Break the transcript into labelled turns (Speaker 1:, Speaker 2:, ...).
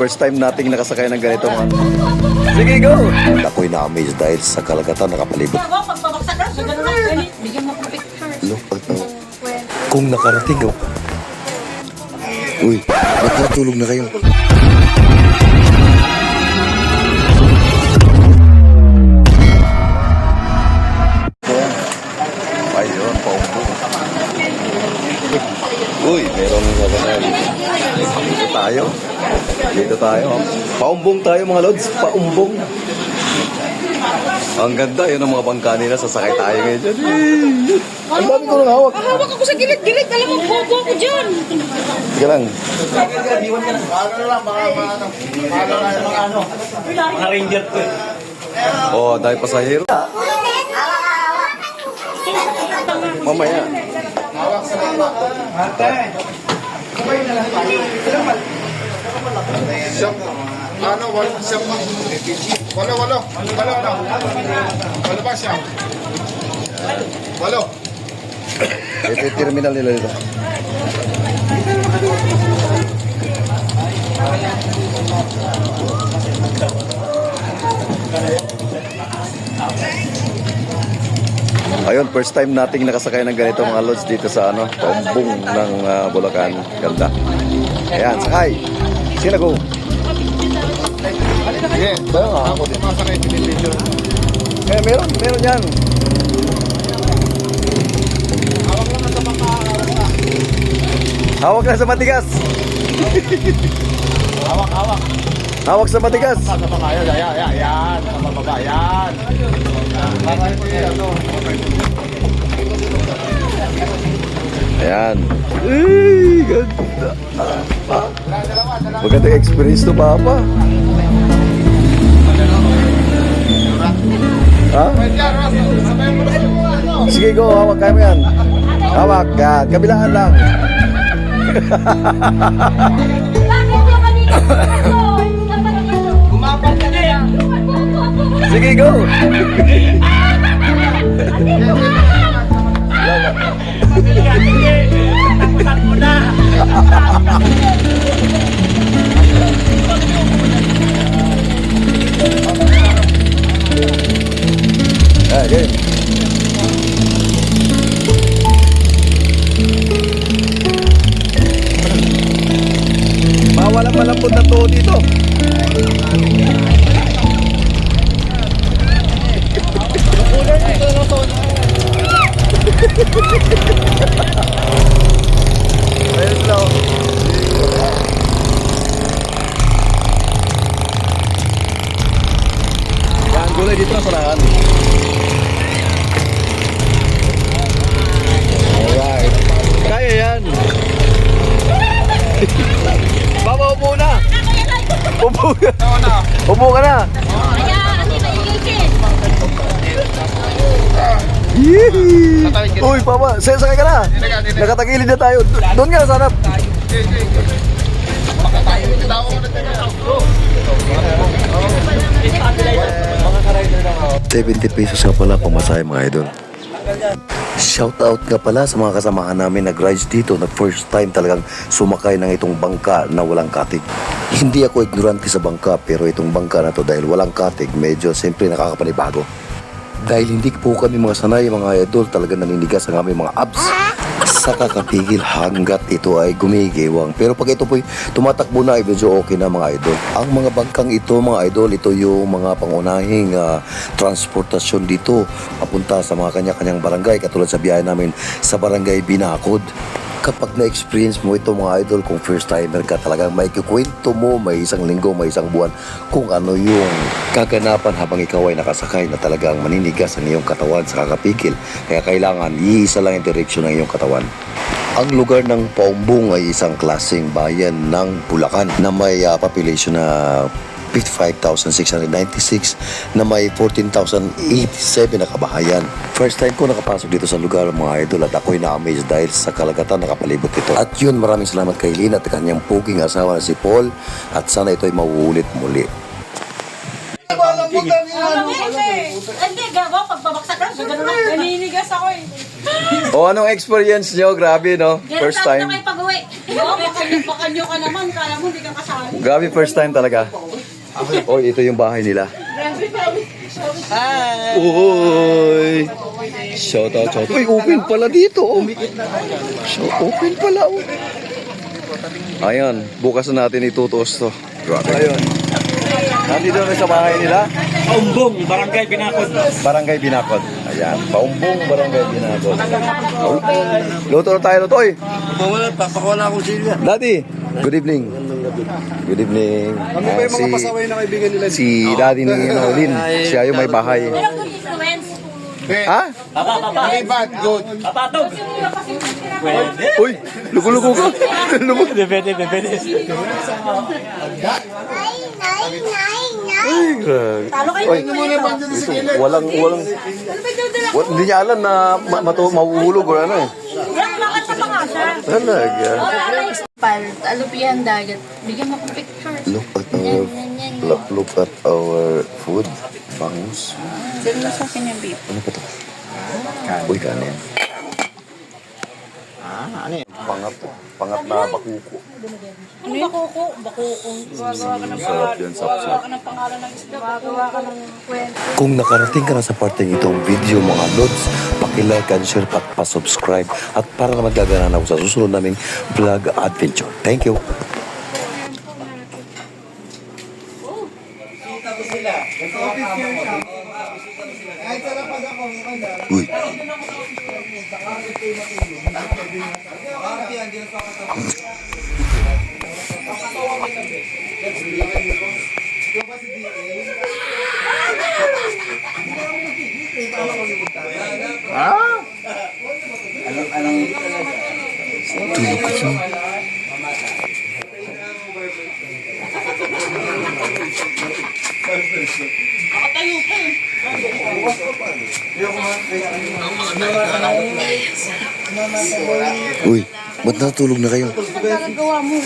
Speaker 1: first time nating nakasakay ng ganitong ano. Sige, go!
Speaker 2: Ako'y na-amaze dahil sa kalagatan nakapalibot.
Speaker 3: Ako, pagpabaksak ka, sa ganun lang. Dali, Bigyan mo ng picture.
Speaker 2: Na. Kung nakarating oh. Uy, natutulog na kayo.
Speaker 1: Ayun, paumbong. Uy, merong gagawin. Dito tayo. Dito tayo. Paumbong tayo mga lods. Paumbong. Ang ganda yun ang mga bangka nila. Sasakay tayo ngayon dyan. Eh, Ang dami ko nang hawak.
Speaker 3: Hawak ako sa gilid-gilid. Alam mo, bobo ako dyan.
Speaker 1: Sige lang. Oh, dahil pasahero. Mamaya.
Speaker 4: Ano, wala, siyam na. Walo, walo. Walo, ano? Walo ba siyam? Walo.
Speaker 1: Ito yung terminal nila dito. Ayun, first time nating nakasakay ng ganito mga lods dito sa ano, paumbong ng ah, Bulacan. Ganda. Ayan, sakay. Sino go?
Speaker 4: Sige,
Speaker 1: Bayo nga. Eh, meron, meron yan. Hawak lang sa matigas.
Speaker 4: Hawak, hawak.
Speaker 1: Hawak sa matigas. Ayan. Magandang experience to, Papa. Ha? Sige, go. Hawak kayo mo yan. Hawak. Yan. Kabilaan lang. Sige, go. Hello. Yan, gulay dito na sarahan. Alright. Kaya yan. Baba, upo na. Upo ka. Upo ka na. Uy, Papa, sa sakay ka na. Nakatagilid na tayo. Do- Doon nga, sarap.
Speaker 4: Makatayo yung tao ko na tayo.
Speaker 2: 70 pesos nga pala pamasahe mga idol. Shout out nga pala sa mga kasamahan namin nag-rides dito na first time talagang sumakay ng itong bangka na walang katig. Hindi ako ignorante sa bangka pero itong bangka na to dahil walang katig medyo siyempre nakakapanibago. Dahil hindi po kami mga sanay mga idol talaga naninigas ang aming mga abs sa kakapigil hanggat ito ay gumigiwang. Pero pag ito po'y tumatakbo na medyo okay na mga idol. Ang mga bangkang ito mga idol, ito yung mga pangunahing ah, transportasyon dito papunta sa mga kanya-kanyang barangay katulad sa biyahe namin sa barangay Binakod. Kapag na-experience mo ito mga idol, kung first timer ka talagang may kukwento mo, may isang linggo, may isang buwan, kung ano yung kaganapan habang ikaw ay nakasakay na talagang maninigas ang iyong katawan sa kakapikil. Kaya kailangan iisa lang yung direksyon ng iyong katawan. Ang lugar ng Paumbong ay isang klaseng bayan ng Bulacan na may ah, population na 55,696 na may 14,087 na kabahayan. First time ko nakapasok dito sa lugar mga idol at ako'y na-amaze dahil sa kalagatan nakapalibot ito. At yun, maraming salamat kay Lina at kanyang puging asawa na si Paul at sana ito'y mauulit muli.
Speaker 3: Hindi, gawa, pagpabaksak ka, sa ganun lang. Naninigas ako eh.
Speaker 1: O anong experience nyo? Grabe no? First time.
Speaker 3: na kayo pag-uwi.
Speaker 5: Oo, baka nyo, baka nyo ka naman. Kala mo hindi ka kasali.
Speaker 1: Grabe first time talaga. Oy, ito yung bahay nila. Uy! Shout out, shout out. Uy, open pala dito. Oh. Shout, open pala. Oh. Ayan, bukas na natin itutuos to. Grabe. Ayun. Nandito na sa bahay nila.
Speaker 6: Paumbong, Barangay Binakod.
Speaker 1: Barangay Binakod. Ayan, paumbong Barangay Binakod. Luto na tayo, Lutoy.
Speaker 2: Wala, papakawala akong silya.
Speaker 1: Daddy, good evening. Good evening. Kami
Speaker 4: ba yung mga pasaway na kaibigan nila?
Speaker 1: Si Daddy ni Nolin. Siya yung may bahay. Ha?
Speaker 6: Papa, papa.
Speaker 4: Very bad, good.
Speaker 6: Papatog.
Speaker 1: Uy, luko-luko ka. Luko.
Speaker 6: Depende, depende.
Speaker 1: Ay.
Speaker 3: Talo kayo.
Speaker 1: Ito, walang, walang, wa- hindi niya alam na ma matu mahuhulog o ano eh.
Speaker 3: Yan, bakit sa mga siya?
Speaker 1: Talaga.
Speaker 5: Pal, alupihan dagat. Bigyan mo akong picture.
Speaker 2: Look at our, look, look at our food. Bangus.
Speaker 5: Sino na sa akin yung beef?
Speaker 2: Ano pa to? Uy, kanin. Ah, ano Pangat, pangat na bakuko.
Speaker 5: Ano yung bakuko? Bakuko. Gagawa ka ng
Speaker 1: Sarap yan, sap-sap.
Speaker 5: ka ng pangalan ng isda. Gagawa ka ng kwento.
Speaker 2: Kung nakarating ka na sa parteng itong video mga lods, pakilike and share at pa-subscribe at para na magagana ako sa susunod naming vlog adventure. Thank you. Uy. Tulog ka dyan. Uy, ba't natulog na kayo?
Speaker 5: Gagawa mo.